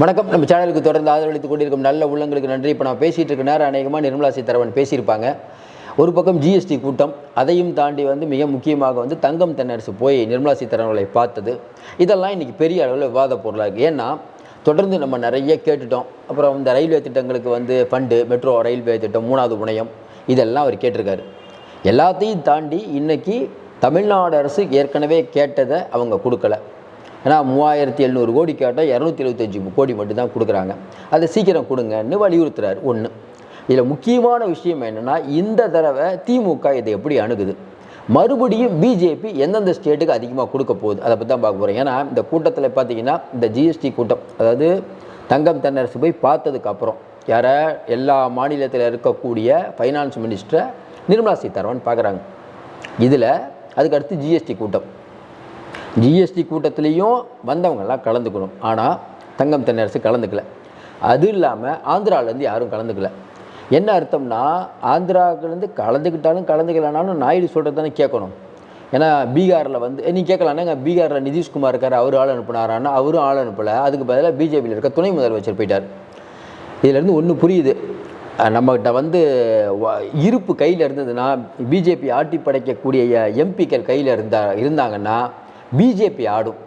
வணக்கம். நம்ம சேனலுக்கு தொடர்ந்து ஆதரவளித்துக் கொண்டிருக்கும் நல்ல உள்ளங்களுக்கு நன்றி. இப்போ நான் பேசிகிட்டு இருக்க நேரம் அநேகமாக நிர்மலா சீதாராமன் பேசியிருப்பாங்க. ஒரு பக்கம் ஜிஎஸ்டி கூட்டம் அதையும் தாண்டி வந்து மிக முக்கியமாக வந்து தங்கம் தென்னரசு போய் நிர்மலா சீதாராமனை பார்த்தது. இதெல்லாம் இன்றைக்கி பெரிய அளவில் விவாத பொருளாக இருக்குது ஏன்னா தொடர்ந்து நம்ம நிறைய கேட்டுட்டோம். அப்புறம் இந்த ரயில்வே திட்டங்களுக்கு வந்து ஃபண்டு மெட்ரோ ரயில்வே திட்டம் மூணாவது முனையம் இதெல்லாம் அவர் கேட்டிருக்காரு. எல்லாத்தையும் தாண்டி இன்றைக்கி தமிழ்நாடு அரசு ஏற்கனவே கேட்டதை அவங்க கொடுக்கல. ஏன்னா மூவாயிரத்தி எழுநூறு கோடி கேட்டால் இரநூத்தி எழுபத்தஞ்சி கோடி மட்டும்தான் கொடுக்குறாங்க. அதை சீக்கிரம் கொடுங்கன்னு வலியுறுத்துறாரு ஒன்று இதில் முக்கியமான விஷயம் என்னென்னா இந்த தடவை திமுக இதை எப்படி அணுகுது? மறுபடியும் பிஜேபி எந்தெந்த ஸ்டேட்டுக்கு அதிகமாக கொடுக்க போகுது? அதை பற்றி தான் பார்க்க போகிறோம் ஏன்னா இந்த கூட்டத்தில் பார்த்தீங்கன்னா இந்த ஜிஎஸ்டி கூட்டம் அதாவது தங்கம் தென்னரசு போய் பார்த்ததுக்கப்புறம் யாரை? எல்லா மாநிலத்தில் இருக்கக்கூடிய ஃபைனான்ஸ் மினிஸ்டரை நிர்மலா சீதாராமன் பார்க்குறாங்க. இதில் அதுக்கு அடுத்து ஜிஎஸ்டி கூட்டம். ஜிஎஸ்டி கூட்டத்துலேயும் வந்தவங்கெல்லாம் கலந்துக்கணும். ஆனால் தங்கம் தென்னரசு கலந்துக்கல. அது இல்லாமல் ஆந்திராவிலேருந்து யாரும் கலந்துக்கல. என்ன அர்த்தம்னா ஆந்திராவிலேருந்து கலந்துக்கிட்டாலும் கலந்துக்கலனாலும் நாயுடு சொல்கிறது தானே கேட்கணும். ஏன்னா பீகாரில் வந்து நீ கேட்கலான்னாங்க பீகாரில் நிதிஷ்குமார் இருக்கார் அவர் ஆள் அனுப்புனாரான்னா அவரும் ஆள் அனுப்பலை. அதுக்கு பதிலாக பிஜேபியில் இருக்க துணை முதலமைச்சர் போயிட்டார். இதிலேருந்து ஒன்று புரியுது. நம்மகிட்ட வந்து இருப்பு கையில் இருந்ததுன்னா பிஜேபி ஆட்டி படைக்கக்கூடிய எம்பிக்கள் கையில் இருந்தா இருந்தாங்கன்னா பிஜேபி ஆடும்.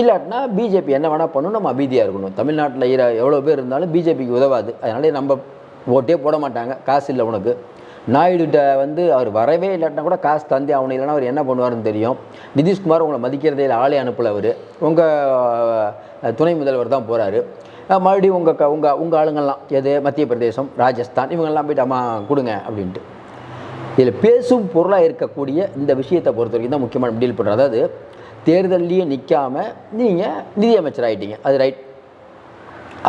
இல்லாட்டினா பிஜேபி என்ன வேணால் பண்ணணும் நம்ம அமைதியாக இருக்கணும். தமிழ்நாட்டில் இர எவ்வளோ பேர் இருந்தாலும் பிஜேபிக்கு உதவாது. அதனாலே நம்ம ஓட்டே போட மாட்டாங்க. காசு இல்லை உனக்கு. நாயுடுகிட்ட வந்து அவர் வரவே இல்லாட்டினா கூட காசு தந்தி அவனு இல்லைன்னா அவர் என்ன பண்ணுவாருன்னு தெரியும். நிதிஷ்குமார் உங்களை மதிக்கிறதே இல்லை. ஆளே அனுப்பல அவர். உங்கள் துணை முதல்வர் தான் போகிறாரு மறுபடியும் உங்கள் க உங்கள் உங்கள் ஆளுங்கள்லாம் எது? மத்திய பிரதேசம் ராஜஸ்தான் இவங்கெல்லாம் போயிட்டு அம்மா கொடுங்க அப்படின்ட்டு. இதில் பேசும் பொருளாக இருக்கக்கூடிய இந்த விஷயத்தை பொறுத்த வரைக்கும் தான் முக்கியமான டீல் பண்ணுறது அதாவது தேர்தல்லையே நிற்காம நீங்கள் நிதியமைச்சர் ஆகிட்டீங்க அது ரைட்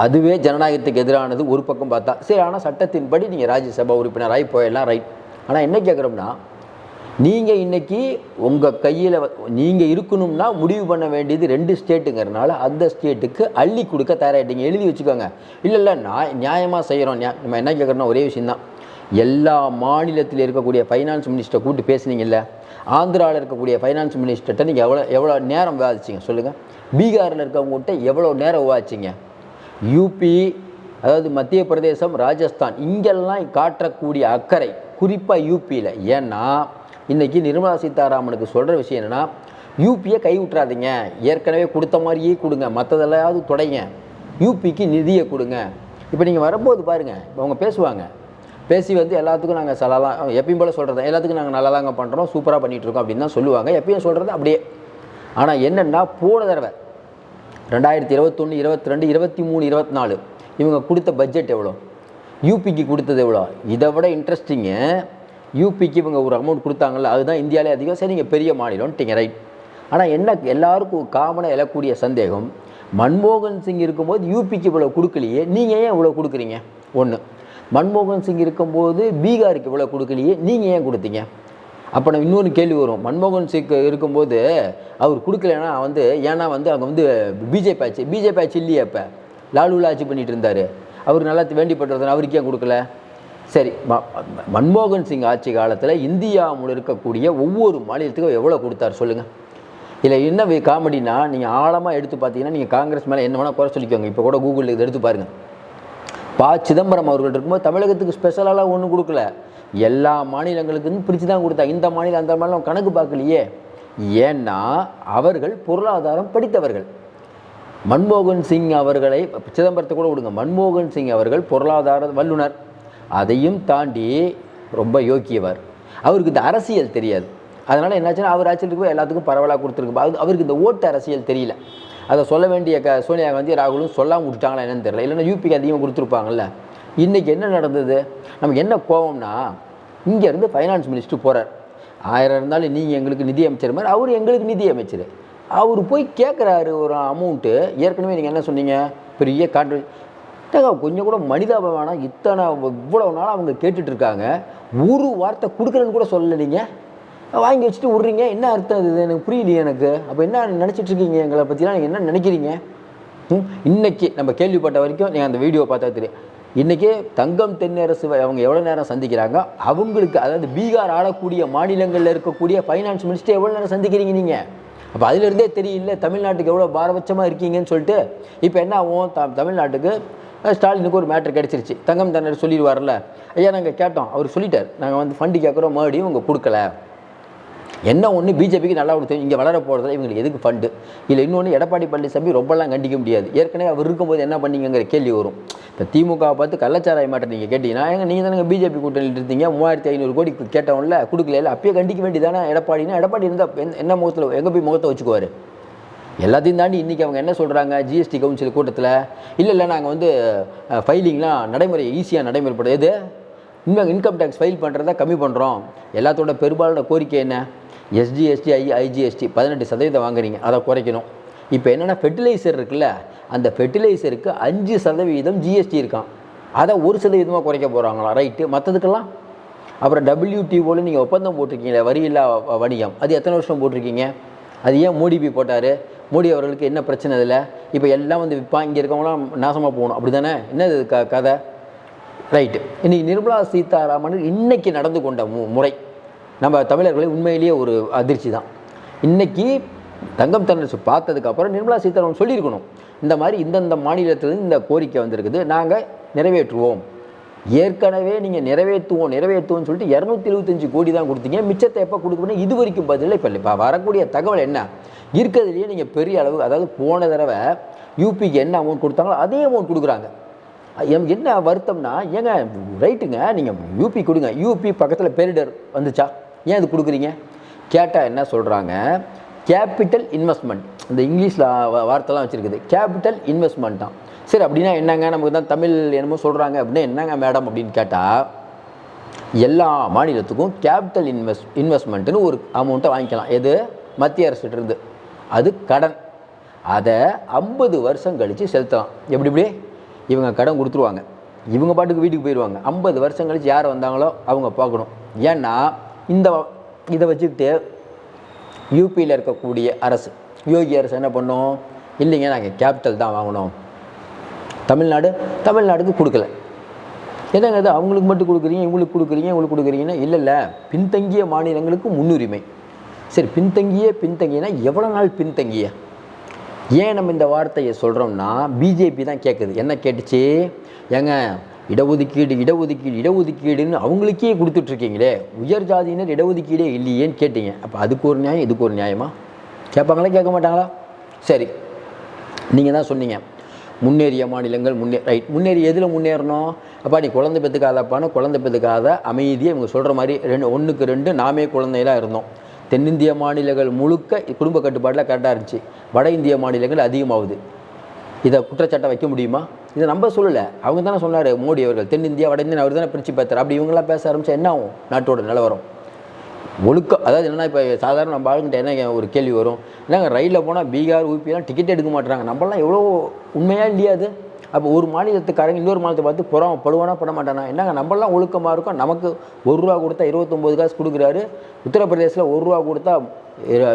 அதுவே ஜனநாயகத்துக்கு எதிரானது ஒரு பக்கம் பார்த்தா. சரி ஆனால் சட்டத்தின்படி நீங்கள் ராஜ்யசபா உறுப்பினராகி போயிடலாம் ரைட் ஆனால் என்ன கேட்குறோம்னா நீங்கள் இன்னைக்கு உங்கள் கையில் நீங்கள் இருக்கணும்னா முடிவு பண்ண வேண்டியது ரெண்டு ஸ்டேட்டுங்கிறனால அந்த ஸ்டேட்டுக்கு அள்ளி கொடுக்க தயாராகிட்டீங்க எழுதி வச்சுக்கோங்க. இல்லை இல்லை நான் நியாயமாக செய்கிறோம் நியா நம்ம என்ன கேட்குறோம்னா ஒரே விஷயந்தான் எல்லா மாநிலத்தில் இருக்கக்கூடிய ஃபைனான்ஸ் மினிஸ்டரை கூப்பிட்டு பேசுனீங்கல்ல ஆந்திராவில் இருக்கக்கூடிய ஃபைனான்ஸ் மினிஸ்டர்கிட்ட நீங்கள் எவ்வளோ எவ்வளோ நேரம் விவாதிச்சிங்க? சொல்லுங்கள் பீகாரில் இருக்கவங்ககிட்ட எவ்வளோ நேரம் விவாதிச்சிங்க? யூபி அதாவது மத்திய பிரதேசம் ராஜஸ்தான் இங்கெல்லாம் காட்டக்கூடிய அக்கறை குறிப்பாக யூபியில் ஏன்னா இன்றைக்கி நிர்மலா சீதாராமனுக்கு சொல்கிற விஷயம் என்னென்னா யூபியை கைவிட்றாதீங்க ஏற்கனவே கொடுத்த மாதிரியே கொடுங்க. மற்றதெல்லாவது தொடைங்க. யூபிக்கு நிதியை கொடுங்க. இப்போ நீங்கள் வரும்போது பாருங்கள் இப்போ அவங்க பேசுவாங்க. பேசி வந்து எல்லாத்துக்கும் நாங்கள் சலாலாம் எப்பயும் போல் சொல்கிறது எல்லாத்துக்கும் நாங்கள் நல்லா தாங்க பண்ணுறோம் சூப்பராக பண்ணிகிட்டு இருக்கோம் அப்படின்னு தான் சொல்லுவாங்க. எப்பயும் சொல்கிறது அப்படியே. ஆனால் என்னென்னா போன தடவை ரெண்டாயிரத்தி இருபத்தொன்று இருபத்தி ரெண்டு இருபத்தி மூணு இருபத்தி நாலு இவங்க கொடுத்த பட்ஜெட் எவ்வளோ? யூபிக்கு கொடுத்தது எவ்வளோ? இதை விட இன்ட்ரெஸ்டிங்கு யூபிக்கு இவங்க ஒரு அமௌண்ட் கொடுத்தாங்கல்ல அதுதான் இந்தியாவிலே அதிகம். சரி நீங்கள் பெரிய மாநிலம்ட்டீங்க ரைட் ஆனால் என்ன எல்லாருக்கும் காமனாக எழக்கூடிய சந்தேகம் மன்மோகன் சிங் இருக்கும்போது யூபிக்கு இவ்வளோ கொடுக்கலையே நீங்கள் ஏன் இவ்வளோ கொடுக்குறீங்க? ஒன்று மன்மோகன் சிங் இருக்கும்போது பீகாருக்கு இவ்வளோ கொடுக்கலையே நீங்கள் ஏன் கொடுத்தீங்க? அப்போ நம்ம இன்னொன்று கேள்வி வரும். மன்மோகன் சிங் இருக்கும்போது அவர் கொடுக்கலன்னா வந்து ஏன்னா வந்து அங்கே வந்து பிஜேபி ஆச்சு. பிஜேபி ஆச்சு இல்லையே இப்போ லாலுவில் ஆட்சி பண்ணிகிட்டு இருந்தார். அவர் நல்லா வேண்டிப்பட்டது அவருக்கு ஏன் கொடுக்கல? சரி ம- மன்மோகன் சிங் ஆட்சி காலத்தில் இந்தியா இருக்கக்கூடிய ஒவ்வொரு மாநிலத்துக்கும் எவ்வளோ கொடுத்தார் சொல்லுங்கள் இதில் என்ன காமெடினா நீங்கள் ஆழமாக எடுத்து பார்த்தீங்கன்னா நீங்கள் காங்கிரஸ் மேலே என்ன வேணால் குறை சொல்லிக்கோங்க. இப்போ கூட கூகுளில் இதை எடுத்து பாருங்கள் ப சிதம்பரம் அவர்கள் இருக்கும்போது தமிழகத்துக்கு ஸ்பெஷலாலாம் ஒன்றும் கொடுக்கல. எல்லா மாநிலங்களுக்கும் பிரித்து தான் கொடுத்தாங்க இந்த மாநிலம் அந்த மாநிலம் கணக்கு பார்க்கலையே. ஏன்னா அவர்கள் பொருளாதாரம் படித்தவர்கள். மன்மோகன் சிங் அவர்களை சிதம்பரத்தை கூட விடுங்க மன்மோகன் சிங் அவர்கள் பொருளாதார வல்லுனர் அதையும் தாண்டி ரொம்ப யோக்கியவர். அவருக்கு இந்த அரசியல் தெரியாது. அதனால் என்னாச்சுன்னா அவர் ஆட்சியில் இருக்கும்போது எல்லாத்துக்கும் பரவலாக கொடுத்துருக்கு அவருக்கு இந்த ஓட்டு அரசியல் தெரியல. அதை சொல்ல வேண்டிய க சோனியா காந்தி ராகுலும் சொல்லாமல் விட்டுட்டாங்களா என்னன்னு தெரியல. இல்லைன்னா யூபிக்கு அதிகமாக கொடுத்துருப்பாங்கல்ல. இன்றைக்கி என்ன நடந்தது? நமக்கு என்ன கோபம்னா இங்கேருந்து ஃபைனான்ஸ் மினிஸ்டர் போகிறார் ஆயிரம் இருந்தாலும் நீங்கள் எங்களுக்கு நிதி அமைச்சர் மாதிரி அவர் எங்களுக்கு நிதி அமைச்சர் அவர் போய் கேட்குறாரு ஒரு அமௌண்ட்டு ஏற்கனவே நீங்கள் என்ன சொன்னீங்க? பெரிய கான்ட்ரி கொஞ்சம் கூட மனிதாபம் வேணாம் இத்தனை இவ்வளோ நாள் அவங்க கேட்டுட்ருக்காங்க ஒரு வார்த்தை கொடுக்குறேன்னு கூட சொல்லலை நீங்கள் வாங்கி வச்சுட்டு விட்றீங்க? என்ன அர்த்தம் இது எனக்கு புரியலையே எனக்கு. அப்போ என்ன நினச்சிட்ருக்கீங்க எங்களை பற்றிலாம் நீங்கள் என்ன நினைக்கிறீங்க? ம், நம்ம கேள்விப்பட்ட வரைக்கும் நீங்கள் அந்த வீடியோ பார்த்தா தெரியும். இன்றைக்கி தங்கம் தென்னரசு அவங்க எவ்வளோ நேரம் சந்திக்கிறாங்க? அவங்களுக்கு அதாவது பீகார் ஆளக்கூடிய மாநிலங்களில் இருக்கக்கூடிய ஃபைனான்ஸ் மினிஸ்டர் எவ்வளோ நேரம் சந்திக்கிறீங்க நீங்கள் அப்போ அதிலிருந்தே தெரியல தமிழ்நாட்டுக்கு எவ்வளோ பாரபட்சமாக இருக்கீங்கன்னு சொல்லிட்டு இப்போ என்ன ஆகும்? த தமிழ்நாட்டுக்கு ஸ்டாலினுக்கு ஒரு மேட்ரு கிடச்சிருச்சு. தங்கம் தன்னர் சொல்லிடுவார்ல. ஐயா நாங்கள் கேட்டோம். அவர் சொல்லிட்டார். நாங்கள் வந்து ஃபண்டு கேட்குறோம் மறுபடியும் உங்கள் கொடுக்கல. என்ன ஒன்று பிஜேபிக்கு நல்லா கொடுத்து இங்கே வளர போகிறதுல இவங்களுக்கு எதுக்கு ஃபண்டு இல்லை இன்னொன்று எடப்பாடி பழனிசாமி ரொம்பலாம் கண்டிக்க முடியாது. ஏற்கனவே அவர் இருக்கும்போது என்ன பண்ணீங்கங்கிற கேள்வி வரும். இப்போ திமுக பார்த்து கள்ளச்சாராய மாட்டை நீங்கள் கேட்டிங்கன்னா எங்கே நீங்கள் தானே பிஜேபி கூட்டணியில் இருந்தீங்க மூவாயிரத்தி ஐநூறு கோடி கேட்டவன்ல கொடுக்கல அப்பயே கண்டிக்க வேண்டியதானே எடப்பாடினா எடப்பாடி இருந்தால் என்ன முகத்தில் எங்கே போய் முகத்தை வச்சுக்குவார்? எல்லாத்தையும் தாண்டி இன்றைக்கி அவங்க என்ன சொல்கிறாங்க ஜிஎஸ்டி கவுன்சில் கூட்டத்தில்? இல்லை இல்லை நாங்கள் வந்து ஃபைலிங்லாம் நடைமுறை ஈஸியாக நடைமுறைப்படுது. இன்னும் இன்கம் டேக்ஸ் ஃபைல் பண்ணுறத கம்மி பண்ணுறோம் எல்லாத்தோட பெரும்பாலான கோரிக்கை என்ன? எஸ்ஜிஎஸ்டி ஐ ஐஜிஎஸ்டி பதினெட்டு சதவீதம் வாங்குறீங்க. அதை குறைக்கணும். இப்போ என்னென்னா ஃபெர்டிலைசர் இருக்குல்ல அந்த ஃபெர்டிலைசருக்கு அஞ்சு சதவீதம் ஜிஎஸ்டி இருக்கான் அதை ஒரு சதவீதமாக குறைக்க போகிறாங்களா ரைட்டு மற்றதுக்கெல்லாம் அப்புறம் டபிள்யூடிஓவில் நீங்கள் ஒப்பந்தம் போட்டிருக்கீங்களே வரியில்லா வணிகம். அது எத்தனை வருஷம் போட்டிருக்கீங்க? அது ஏன் மோடி போய் போட்டார்? மோடி அவர்களுக்கு என்ன பிரச்சனை இதில் இப்போ எல்லாம் வந்து விற்பான் இங்கே இருக்கவங்களாம் நாசமாக போகணும். அப்படி தானே என்ன இது க கதை? ரைட்டு இன்றைக்கி நிர்மலா சீதாராமன் இன்னைக்கு நடந்து கொண்ட மு முறை. நம்ம தமிழர்களை உண்மையிலேயே ஒரு அதிர்ச்சி தான் இன்றைக்கி தங்கம் தென்னரசு பார்த்ததுக்கப்புறம் நிர்மலா சீதாராமன் சொல்லியிருக்கணும். இந்த மாதிரி இந்தந்த மாநிலத்திலிருந்து இந்த கோரிக்கை வந்திருக்குது. நாங்கள் நிறைவேற்றுவோம். ஏற்கனவே நீங்கள் நிறைவேற்றுவோம் நிறைவேற்றுவோம்னு சொல்லிட்டு இரநூத்தி எழுபத்தஞ்சு கோடி தான் கொடுத்தீங்க. மிச்சத்தை எப்போ கொடுக்கணும் இது வரைக்கும் பதில் இப்போ இப்போ வரக்கூடிய தகவல் என்ன? இருக்கிறதுலையே நீங்கள் பெரிய அளவு அதாவது போன தடவை யூபிக்கு என்ன அமௌண்ட் கொடுத்தாங்களோ அதே அமௌண்ட் கொடுக்குறாங்க. எம் என்ன வருத்தம்னா ஏங்க ரைட்டுங்க நீங்கள் யூபி கொடுங்க. யூபி பக்கத்தில் பேரிடர் வந்துச்சா? ஏன் இது கொடுக்குறீங்க? கேட்டால் என்ன சொல்கிறாங்க கேபிட்டல் இன்வெஸ்ட்மெண்ட் இந்த இங்கிலீஷில் வார்த்தைலாம் வச்சுருக்குது. கேபிட்டல் இன்வெஸ்ட்மெண்ட் தான். சரி அப்படின்னா என்னங்க? நமக்கு தான் தமிழ் என்னமோ சொல்கிறாங்க அப்படின்னா என்னங்க மேடம் அப்படின்னு கேட்டால் எல்லா மாநிலத்துக்கும் கேபிட்டல் இன்வெஸ்ட் இன்வெஸ்ட்மெண்ட்டுன்னு ஒரு அமௌண்ட்டை வாங்கிக்கலாம். எது? மத்திய அரசுகிட்ட இருந்து அது கடன். அதை ஐம்பது வருஷம் கழித்து செலுத்தலாம். எப்படி இப்படி இவங்க கடன் கொடுத்துருவாங்க. இவங்க பாட்டுக்கு வீட்டுக்கு போயிடுவாங்க ஐம்பது வருஷம் கழித்து யார் வந்தாங்களோ அவங்க பார்க்கணும். ஏன்னா இந்த இதை வச்சுக்கிட்டு யூபியில் இருக்கக்கூடிய அரசு யோகி அரசு என்ன பண்ணும்? இல்லைங்க நாங்கள் கேபிட்டல் தான் வாங்கினோம் தமிழ்நாடு தமிழ்நாடுக்கு கொடுக்கல. என்னங்க அது அவங்களுக்கு மட்டும் கொடுக்குறீங்க இவங்களுக்கு கொடுக்குறீங்க இவங்களுக்கு கொடுக்குறீங்கன்னா? இல்லை இல்லை. பின்தங்கிய மாநிலங்களுக்கு முன்னுரிமை. சரி பின்தங்கிய பின்தங்கியனா எவ்வளோ நாள் பின்தங்கிய? ஏன் நம்ம இந்த வார்த்தையை சொல்கிறோம்னா பிஜேபி தான் கேட்குது என்ன கேட்டுச்சு? ஏங்க இடஒதுக்கீடு இடஒதுக்கீடு இடஒதுக்கீடுன்னு அவங்களுக்கே கொடுத்துட்ருக்கீங்களே. உயர் ஜாதியினர் இடஒதுக்கீடே இல்லையேன்னு கேட்டீங்க. அப்போ அதுக்கு ஒரு நியாயம் இதுக்கு ஒரு நியாயமா? கேட்பாங்களா கேட்க மாட்டாங்களா சரி. நீங்கள் தான் சொன்னீங்க. முன்னேறிய மாநிலங்கள் முன்னே ரைட் முன்னேறி எதில் முன்னேறணும்? அப்பா நீ குழந்தை பெற்றுக்காதப்பான்னு குழந்தை பெற்றுக்காத அமைதியை இவங்க சொல்கிற மாதிரி ரெண்டு ஒன்றுக்கு ரெண்டு நாமே குழந்தையெல்லாம் இருந்தோம். தென்னிந்திய மாநிலங்கள் முழுக்க குடும்ப கட்டுப்பாட்டில் கரெக்டாக இருந்துச்சு. வட இந்திய மாநிலங்கள் அதிகமாகுது. இதை குற்றச்சாட்டை வைக்க முடியுமா? இதை நம்ம சொல்லலை. அவங்க தானே சொன்னார் மோடி அவர்கள் தென்னிந்தியா வட இந்தியா அவர் தானே பிரித்து பார்த்தார் அப்படி இவங்களாம் பேச ஆரம்பிச்சா என்ன ஆகும்? நாட்டோட நிலவரம் ஒழுக்கம் அதாவது என்னென்னா இப்போ சாதாரண நம்ம ஆளுங்கிட்ட என்ன ஒரு கேள்வி வரும்? என்னங்க ரயிலில் போனால் பீகார் ஊபிலாம் டிக்கெட் எடுக்க மாட்டுறாங்க நம்மளாம் எவ்வளோ உண்மையாக இல்லையாது அப்போ ஒரு மாநிலத்துக்காரங்க இன்னொரு மாநிலத்தை பார்த்து புறம் படுவானா பண்ண மாட்டானா? என்னங்க நம்மளாம் ஒழுக்கமாக இருக்கும். நமக்கு ஒரு ரூபா கொடுத்தா இருபத்தொம்போது காசு கொடுக்குறாரு. உத்தரப்பிரதேசில் ஒரு ரூபா கொடுத்தா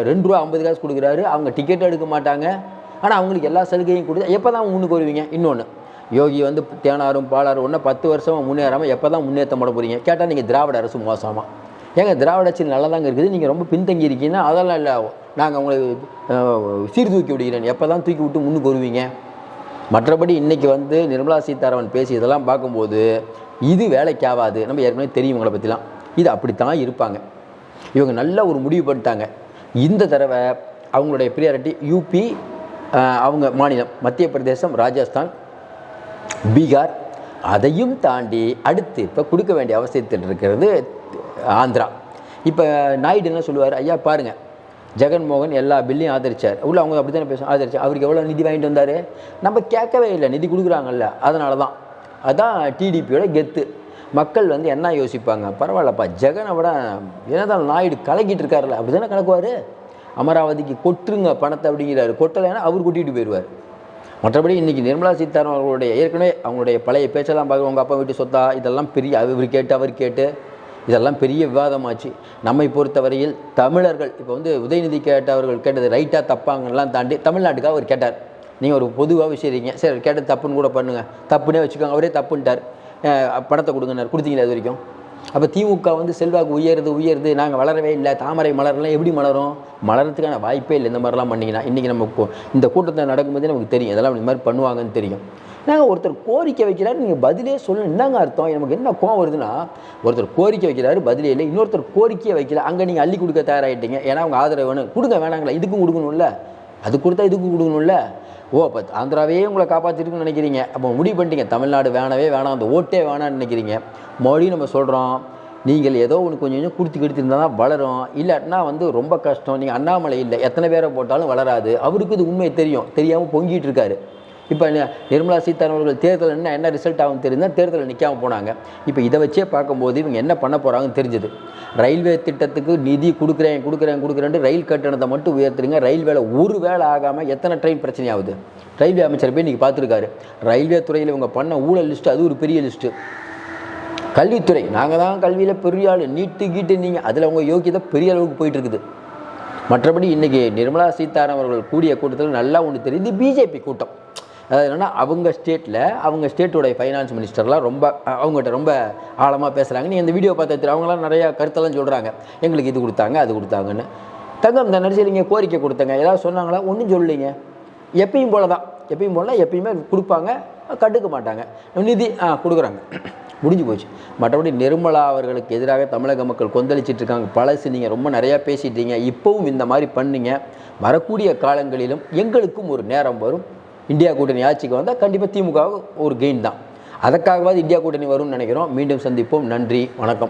ரெண்டு ரூபா ஐம்பது காசு கொடுக்குறாரு. அவங்க டிக்கெட் எடுக்க மாட்டாங்க. ஆனால் அவங்களுக்கு எல்லா சலுகையும் கொடுத்து எப்போ தான் முன்னுக்கு வருவீங்க? இன்னொன்று யோகி வந்து தேனாரும் பாலாரும் ஒன்றா பத்து வருஷமாக முன்னேறாமல் எப்போ தான் முன்னேற்றம் போட போகிறீங்க கேட்டால் நீங்கள் திராவிட அரசு மோசமாக ஏங்க திராவிட அரசு நல்லா தாங்க இருக்குது. நீங்கள் ரொம்ப பின்தங்கி இருக்கீங்கன்னா அதெல்லாம் இல்லை. நாங்கள் உங்களுக்கு சீர்தூக்கி விடுகிறேன். எப்போ தான் தூக்கி விட்டு முன்னுக்கு வருவீங்க? மற்றபடி இன்றைக்கி வந்து நிர்மலா சீதாராமன் பேசி இதெல்லாம் பார்க்கும்போது இது வேலைக்கு ஆகாது நம்ம ஏற்கனவே தெரியும் இவங்களை பற்றிலாம் இது அப்படித்தான் இருப்பாங்க. இவங்க நல்ல ஒரு முடிவு பண்ணிட்டாங்க. இந்த தடவை அவங்களுடைய ப்ரியாரிட்டி யூபி அவங்க மாநிலம் மத்திய பிரதேசம் ராஜஸ்தான் பீகார் அதையும் தாண்டி அடுத்து இப்போ கொடுக்க வேண்டிய அவசியத்தில் இருக்கிறது ஆந்திரா. இப்போ நாயுடு என்ன சொல்லுவார்? ஐயா பாருங்கள் ஜெகன்மோகன் எல்லா பில்லையும் ஆதரித்தார் உள்ள அவங்க அப்படி தானே பேசும் ஆதரிச்சார். அவருக்கு எவ்வளோ நிதி வாங்கிட்டு வந்தார்? நம்ம கேட்கவே இல்லை. நிதி கொடுக்குறாங்கல்ல. அதனால தான் அதான் டிடிபியோட கெத்து. மக்கள் வந்து என்ன யோசிப்பாங்க? பரவாயில்லப்பா ஜெகனை விட என்னதான் நாயுடு கலக்கிட்டு இருக்காருல்ல அப்படி தானே கலக்குவார்? அமராவதிக்கு கொட்டுருங்க பணத்தை அப்படிங்கிறாரு. கொட்டலைன்னா அவர் கொட்டிட்டு போயிடுவார். மற்றபடி இன்றைக்கி நிர்மலா சீதாராமன் அவர்களுடைய ஏற்கனவே அவங்களுடைய பழைய பேச்செல்லாம் பார்க்க உங்கள் அப்பா வீட்டு சொத்தா இதெல்லாம் பெரிய அவர் கேட்டு அவர் கேட்டு இதெல்லாம் பெரிய விவாதமாச்சு. நம்மை பொறுத்தவரையில் தமிழர்கள் இப்போ வந்து உதயநிதி கேட்டவர்கள் கேட்டது ரைட்டாக தப்பாங்கலாம் தாண்டி தமிழ்நாட்டுக்காக அவர் கேட்டார். நீங்கள் ஒரு பொதுவாக விஷயம் சரி கேட்டது தப்புன்னு கூட பண்ணுங்கள் தப்புன்னே வச்சுக்கோங்க. அவரே தப்புன்ட்டார். பணத்தை கொடுங்கன்னார். கொடுத்தீங்களா இது வரைக்கும்? அப்போ திமுக வந்து செல்வாக்கு உயருது உயருது நாங்கள் வளரவே இல்லை தாமரை மலர்லாம் எப்படி மலரும்? மலரத்துக்கான வாய்ப்பே இல்லை இந்த மாதிரிலாம் பண்ணிங்கன்னா. இன்றைக்கி நம்ம இந்த கூட்டத்தில் நடக்கும்போதே நமக்கு தெரியும். இதெல்லாம் இந்த மாதிரி பண்ணுவாங்கன்னு தெரியும். நாங்கள் ஒருத்தர் கோரிக்கை வைக்கிறாரு நீங்கள் பதிலே சொல்லணும். என்னங்க அர்த்தம்? நமக்கு என்ன கோவம் வருதுன்னா ஒருத்தர் கோரிக்கை வைக்கிறாரு பதிலே இல்லை. இன்னொருத்தர் கோரிக்கையை வைக்கல. அங்கே நீங்கள் அள்ளி கொடுக்க தயாராகிட்டீங்க ஏன்னா அவங்க ஆதரவு வேணும். கொடுங்க வேணாங்களா? இதுக்கும் கொடுக்கணும்ல. அது கொடுத்தா இதுக்கு கொடுக்கணும்ல? ஓ அப்போ ஆந்திராவே உங்களை காப்பாற்றிருக்குன்னு நினைக்கிறீங்க. அப்போ முடிவு பண்ணிட்டீங்க. தமிழ்நாடு வேணவே வேணாம். அந்த ஓட்டே வேணான்னு நினைக்கிறீங்க. மறுபடியும் நம்ம சொல்கிறோம் நீங்கள் ஏதோ ஒன்று கொஞ்சம் கொஞ்சம் கொடுத்து கொடுத்துருந்தா தான் வளரும். இல்லாட்டினா வந்து ரொம்ப கஷ்டம். நீங்கள் அண்ணாமலை இல்லை. எத்தனை பேரை போட்டாலும் வளராது. அவருக்கு இது உண்மை தெரியும். தெரியாமல் பொங்கிட்டு இருக்காரு. இப்போ நிர்மலா சீதாராமன் அவர்கள் தேர்தல் என்ன என்ன ரிசல்ட் ஆகும் தெரிந்தால் தேர்தலில் நிற்காமல் போனாங்க. இப்போ இதை வச்சே பார்க்கும்போது இவங்க என்ன பண்ண போகிறாங்கன்னு தெரிஞ்சுது. ரயில்வே திட்டத்துக்கு நிதி கொடுக்குறேன் கொடுக்குறேன் கொடுக்குறேன்ட்டு ரயில் கட்டணத்தை மட்டும் உயர்த்துறீங்க ரயில்வேல ஒரு வேலை ஆகாமல் எத்தனை ட்ரெயின் பிரச்சனை ஆகுது? ரயில்வே அமைச்சர் போய் இன்றைக்கி பார்த்துருக்காரு. ரயில்வே துறையில் இவங்க பண்ண ஊழல் லிஸ்ட்டு அது ஒரு பெரிய லிஸ்ட்டு கல்வித்துறை நாங்கள் தான் கல்வியில் பெரிய ஆள் நீட்டு கீட்டு நீங்கள் அதில் அவங்க யோக்கியதை பெரிய அளவுக்கு போயிட்டு இருக்குது மற்றபடி இன்றைக்கி நிர்மலா சீதாராமன் அவர்கள் கூடிய கூட்டத்தில் நல்லா ஒன்று தெரியுது பிஜேபி கூட்டம். அதாவது என்னென்னா அவங்க ஸ்டேட்டில் அவங்க ஸ்டேட்டோடைய ஃபைனான்ஸ் மினிஸ்டர்லாம் ரொம்ப அவங்ககிட்ட ரொம்ப ஆழமாக பேசுகிறாங்க நீ இந்த வீடியோ பார்த்து அவங்களாம் நிறையா கருத்தெல்லாம் சொல்கிறாங்க எங்களுக்கு இது கொடுத்தாங்க அது கொடுத்தாங்கன்னு. தங்கம் இந்த நடிச்சர் நீங்கள் கோரிக்கை கொடுத்தங்க. ஏதாவது சொன்னாங்களா? ஒன்றும் சொல்லலைங்க. எப்பயும் போல தான் எப்பயும் போல எப்பயுமே கொடுப்பாங்க கண்டுக்க மாட்டாங்க. நிதி ஆ கொடுக்குறாங்க. முடிஞ்சு போச்சு. மற்றபடி நிர்மலா அவர்களுக்கு எதிராக தமிழக மக்கள் கொந்தளிச்சிட்டு இருக்காங்க. பழசு நீங்கள் ரொம்ப நிறையா பேசிட்டீங்க இப்போவும் இந்த மாதிரி பண்ணீங்க. வரக்கூடிய காலங்களிலும் எங்களுக்கும் ஒரு நேரம் வரும். இந்தியா கூட்டணி ஆட்சிக்கு வந்தால் கண்டிப்பாக திமுக ஒரு கெயின் தான். அதற்காகவாது இந்தியா கூட்டணி வரும்னு நினைக்கிறோம். மீண்டும் சந்திப்போம். நன்றி. வணக்கம்.